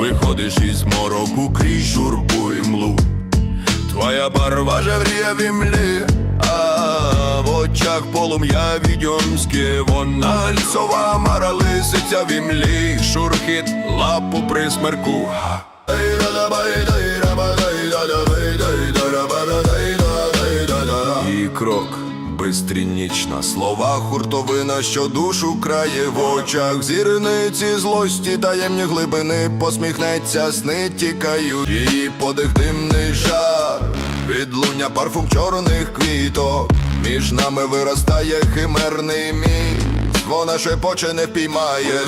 Виходиш із мороку крізь журбу і млу. Твоя барва жевріє в імлі, а в очах полум'я відьомське Вона лісова мара лисиця в імлі, шурхіт лапу при смерку. І крок. Бистрінічна слова, хуртовина, що душу крає в очах, зірниці злості, таємні глибини, посміхнеться, сни тікають, її подих димний жар, відлуння парфум чорних квіток, між нами виростає химерний міст, вона шепоче не впіймає.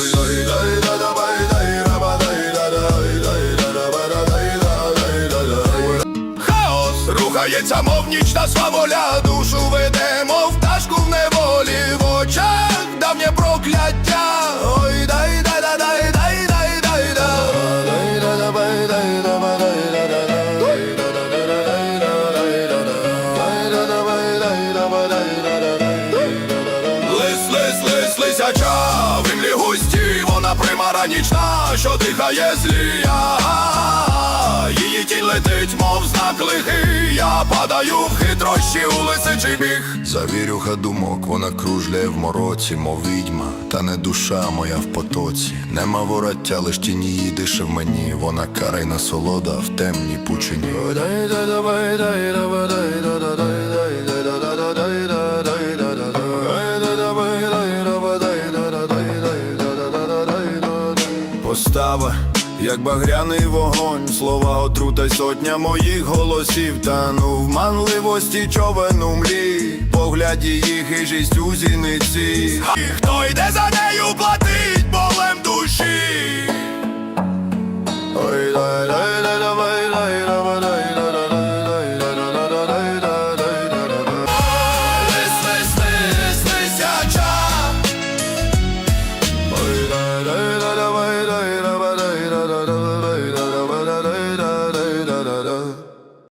Рухається, мов нічна сваволя, душу веде, мов пташку в неволі, в очах давнє прокляття. Ой, дай дай дай дай дай дай дай Лис, лис, лис, лисяча, в імлі густі, вона примара нічна, що дихає злія. Падаю в хитрощі у лисичий біг. Завірюха думок, вона кружляє в мороці, мов відьма, та не душа моя в потоці. Нема вороття, лиш тіні її дише в мені. Вона карайна солода в темній пучині. Постава, як багряний вогонь, слова отрута сотня моїх голосів Тану в манливості човен у млі, погляді їх і жість у зіниці. І хто йде за нею, платить болем душі. Ой, дай, дай,